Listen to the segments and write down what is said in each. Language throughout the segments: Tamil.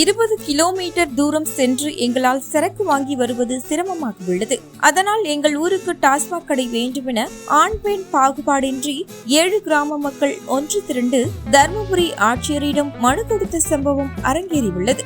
இருபது கிலோமீட்டர் தூரம் சென்று எங்களால் சரக்கு வாங்கி வருவது சிரமமாக உள்ளது அதனால் எங்கள் ஊருக்கு டாஸ்மாக் கடை வேண்டுமென ஆண் பெண் பாகுபாடின்றி ஏழு கிராம மக்கள் ஒன்று திரண்டு தர்மபுரி ஆட்சியரிடம் மனு கொடுத்த சம்பவம் அரங்கேறியுள்ளது.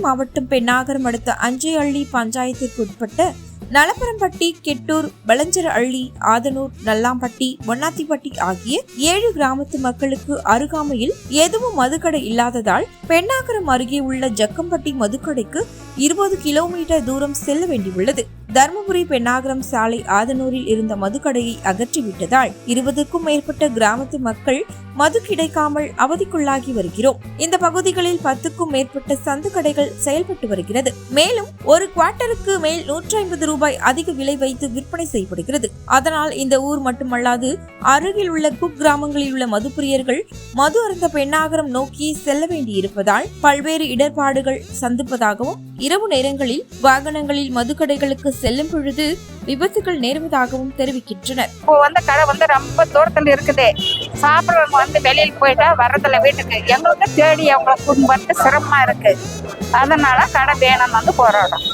மாவட்டம் பெண்ணாகரம் அடுத்த அஞ்சை அள்ளி பஞ்சாயத்திற்கு உட்பட்ட நலப்பரம்பட்டி கெட்டூர் பளஞ்சர அள்ளி ஆதனூர் நல்லாம்பட்டி பொன்னாத்திப்பட்டி ஆகிய ஏழு கிராமத்து மக்களுக்கு அருகாமையில் எதுவும் மதுக்கடை இல்லாததால் பெண்ணாகரம் அருகே உள்ள ஜக்கம்பட்டி மதுக்கடைக்கு இருபது கிலோமீட்டர் தூரம் செல்ல வேண்டியுள்ளது. தருமபுரி பெண்ணாகரம் சாலை ஆதனூரில் இருந்த மதுக்கடையை அகற்றிவிட்டதால் இருபதுக்கும் மேற்பட்ட கிராமத்து மக்கள் மது கிடைக்காமல் அவதிக்குள்ளாகி வருகிறோம். இந்த பகுதிகளில் பத்துக்கும் மேற்பட்ட சந்து கடைகள் செயல்பட்டு வருகிறது. மேலும் ஒரு குவார்ட்டருக்கு மேல் நூற்றி ஐம்பது ரூபாய் அதிக விலை வைத்து விற்பனை செய்யப்படுகிறது. அதனால் இந்த ஊர் மட்டுமல்லாது அருகில் உள்ள குக்கிராமங்களில் உள்ள மதுப்பிரியர்கள் மது அருந்த பெண்ணாகரம் நோக்கி செல்ல வேண்டியிருப்பதால் பல்வேறு இடர்பாடுகள் சந்திப்பதாகவும் இரவு நேரங்களில் வாகனங்களில் மதுக்கடைகளுக்கு செல்லும் பொழுது விபத்துகள் நேருவதாகவும் தெரிவிக்கின்றனர். இப்போ வந்து கடை வந்து ரொம்ப தூரத்துல இருக்குது. சாப்பிட்றவங்க வந்து வெளியில் போயிட்டா வர்றதில்ல வீட்டுக்கு எங்களுக்கு தேடி அவங்கள வரது சிரமமா இருக்கு. அதனால கடை வேணும்னு வந்து போராடும்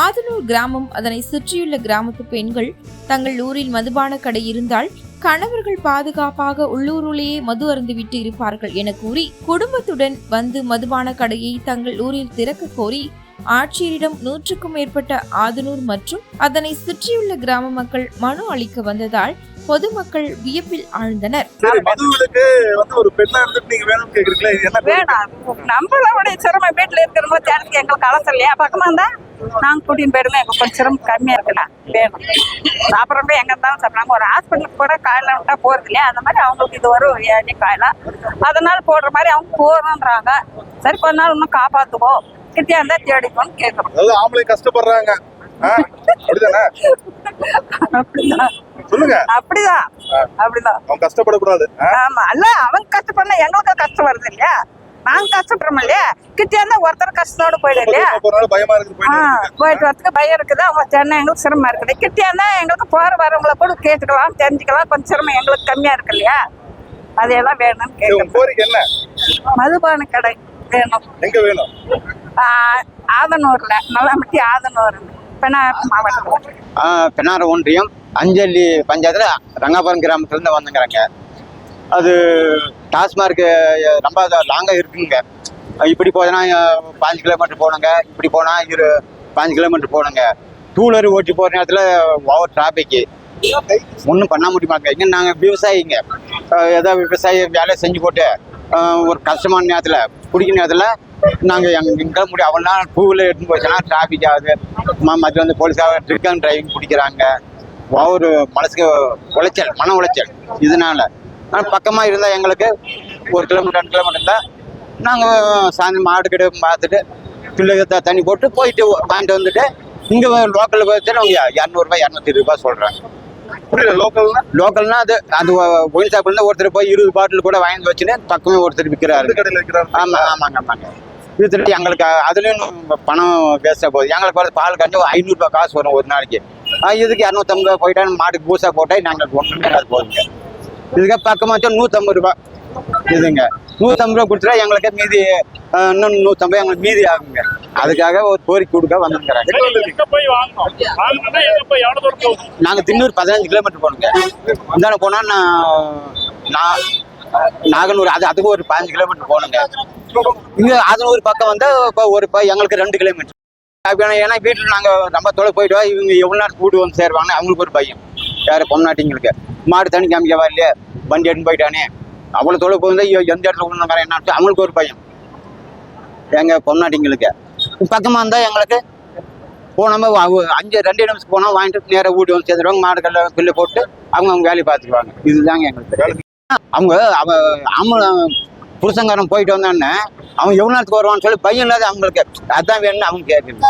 ஆதனூர் கிராமம் அதனை சுற்றியுள்ள கிராமத்து பெண்கள் தங்கள் ஊரில் மதுபான கடை இருந்தால் கணவர்கள் பாதுகாப்பாக உள்ளூரிலேயே மது அருந்துவிட்டு இருப்பார்கள் என கூறி குடும்பத்துடன் வந்து மதுபான கடையை தங்கள் ஊரில் திறக்க கோரி ஆட்சியரிடம் நூற்றுக்கும் மேற்பட்ட ஆதனூர் மற்றும் அதனை சுற்றியுள்ள கிராம மக்கள் மனு அளிக்க வந்ததால் பொதுமக்கள் வியப்பில் ஆழ்ந்தனர். சரி மதுவிலக்கு வந்து ஒரு பெண்ணா இருந்துட்டு நீங்க வேணும்னு கேக்குறீங்களா? இது என்ன வேணாம். நம்மளோட சிரமம் வீட்டுல இருக்கிறவங்க தேடிக்கு எங்களுக்கு அவசரம் இல்லையா? பக்கமா இருந்தா நாங்க கூட்டின்னு போயிடுவோம். எங்களுக்கு கொஞ்சம் சிரமம் கம்மியா இருக்கலாம் வேணும். சாப்பிட்றப்ப எங்க இருந்தாலும் சாப்பிடலாம் ஒரு ஹாஸ்பிட்டலுக்கு கூட காயில விட்டா போறது இல்லையா? அந்த மாதிரி அவங்களுக்கு இது வரும். ஏழை காயிலாம் அதனால போடுற மாதிரி அவங்க போறோன்றாங்க. சரி கொஞ்ச நாள் இன்னும் காப்பாத்துவோம். கிட்டியா இருந்தா தேடிக்கோன்னு கேட்கறோம் அதாவது ஆம்பளை கஷ்டப்படுறாங்க. அப்படிதானே? அப்படிதான். சொல்லுங்க. அப்படிதான். அப்படிதான். அவன் கஷ்டப்படக்கூடாது. ஆமா. அல்ல அவங்க கஷ்டப்படல எங்களுக்கு கஷ்டம் வருது இல்லையா? நாங்க கஷ்டப்படுறோம் இல்லையா? கிட்டியா இருந்தா ஒருத்தர் கஷ்டத்தோட போயிடும் இல்லையா? பயமா போயிட்டு வரதுக்கு பயம் இருக்குது. அவங்க சென்னை எங்களுக்கு சிரமமா இருக்குது. கிட்டியா இருந்தா எங்களுக்கு போற வரவங்கள கூட கேட்டுக்கலாம் தெரிஞ்சுக்கலாம். கொஞ்சம் சிரமம் எங்களுக்கு கம்மியா இருக்கு இல்லையா? அதையெல்லாம் வேணும்னு கேட்கணும். கோரிக்கை என்ன? மதுபான கடை. வேணும். எங்க வேணும்? ஆதனூர்ல நல்லாமட்டி ஆதனூர். மாவட்டம் பெண்ணார ஒன்றியம் அஞ்சலி பஞ்சாயத்தில் ரங்காபுரம் கிராமத்துலேருந்து வந்துங்கிறாங்க. அது டாஸ்மார்க்கு ரொம்ப லாங்காக இருக்குங்க. இப்படி போனா பாஞ்சு கிலோமீட்டர் போகணுங்க இப்படி போனால் இரு பாஞ்சு கிலோமீட்டர் போகணுங்க டூ வீலர் ஓட்டி போகிற நேரத்தில் ஓவர் டிராஃபிக்கு ஒன்றும் பண்ண முடியுமாங்க? இங்கே நாங்கள் விவசாயிங்க. அஹ் ஏதோ விவசாய வேலையை செஞ்சு போட்டு ஒரு கஷ்டமான நேரத்தில் குடிக்கிற நேரத்தில் நாங்கள் எங்க எங்கே முடியும் அவ்வளோ நாள் டூ வீலர் எடுத்துன்னு போச்சுன்னா டிராஃபிக் ஆகுது. ம- மற்ற வந்து போலீஸாக ட்ரிக் அண்ட் டிரைவிங் பிடிக்கிறாங்க. ஒரு மனசுக்கு உளைச்சல் மன உளைச்சல். இதனால. ஆனால் பக்கமாக இருந்தால் எங்களுக்கு ஒரு கிலோமீட்டர் ரெண்டு கிலோமீட்டர் இருந்தால் நாங்கள் சாயந்தரம் மாடு கிட்ட பார்த்துட்டு பிள்ளைகள் தண்ணி போட்டு போயிட்டு வாங்கிட்டு வந்துட்டு இங்கே லோக்கலில் போயிட்டு அவங்க இரநூறுபா இரநூத்தி ரூபாய் சொல்கிறாங்க லோக்கல்னா லோக்கல்னா அது அது ஒயின் ஷாப்ல ஒருத்தர் போய் இருபது பாட்டில் கூட வாங்கி வச்சுட்டு பக்கமே ஒருத்தர் விற்கிறாரு ஆமா ஆமாங்க ஆமாங்க வித்துட்டு எங்களுக்கு அதுலயும் பணம் வேஸ்டா போகுது. எங்களுக்கு வந்து பால் கண்டு ஐநூறுபா காசு வரும் ஒரு நாளைக்கு. இதுக்கு இரநூத்தம்பது ரூபா போயிட்டா மாட்டுக்கு பூசா போட்டா நாங்களுக்கு ஒன்றுமே அது போகுதுங்க இதுக்கு பக்கமா வச்சா நூற்றம்பது ரூபா இதுங்க. நூற்றம்பது ரூபா கொடுத்துட்டா எங்களுக்கு மீதி இன்னும் நூற்றம்பது எங்களுக்கு மீதி ஆகுங்க. அதுக்காக ஒரு கோரிக்கை கொடுக்க வந்துருக்குறாங்க நாங்கள் தின்னூர் பதினஞ்சு கிலோமீட்டர் போகணுங்க. இந்தாண்ட போனால் நான் நாகனூர் அது அதுக்கு ஒரு பதினஞ்சு கிலோமீட்டர் போகணுங்க. இங்கே அதனூர் பக்கம் வந்து இப்போ ஒரு எங்களுக்கு ரெண்டு கிலோமீட்டர். ஏன்னா வீட்டில் நாங்கள் ரொம்ப தொலை போயிடுவா இவங்க எவ்வளோ நேரம் கூட்டு வந்து சேருவாங்க அவங்களுக்கு ஒரு பையன் யார் பொம்நாட்டிங்களுக்கு மாடு தண்ணி காமிக்கவா இல்லையா? வண்டி எடுத்து போயிட்டானே. அவ்வளோ தொலை போகுது ஐயோ எந்த இடத்துல கொண்டு வரேன் என்ன அவங்களுக்கு ஒரு பையன் எங்கள் பொன்னாட்டிங்களுக்கு. பக்கமாக இருந்தால் எங்களுக்கு போனோம் அஞ்சு ரெண்டு நிமிஷம் போனால் வாங்கிட்டு நேராக வீட்டு வந்து சேர்ந்துருவாங்க மாடுகள் பில்லு போட்டு அவங்க அவங்க வேலையை பார்த்துக்குவாங்க. இதுதாங்க எங்களுக்கு. அவங்க அவ புருஷங்காரன் போயிட்டு வந்தானே அவன் எவ்வளோ நேரத்துக்கு வருவான்னு சொல்லி பையன் இல்லாத அவங்களுக்கு. அதான் வேணும்னு அவங்க கேட்குறது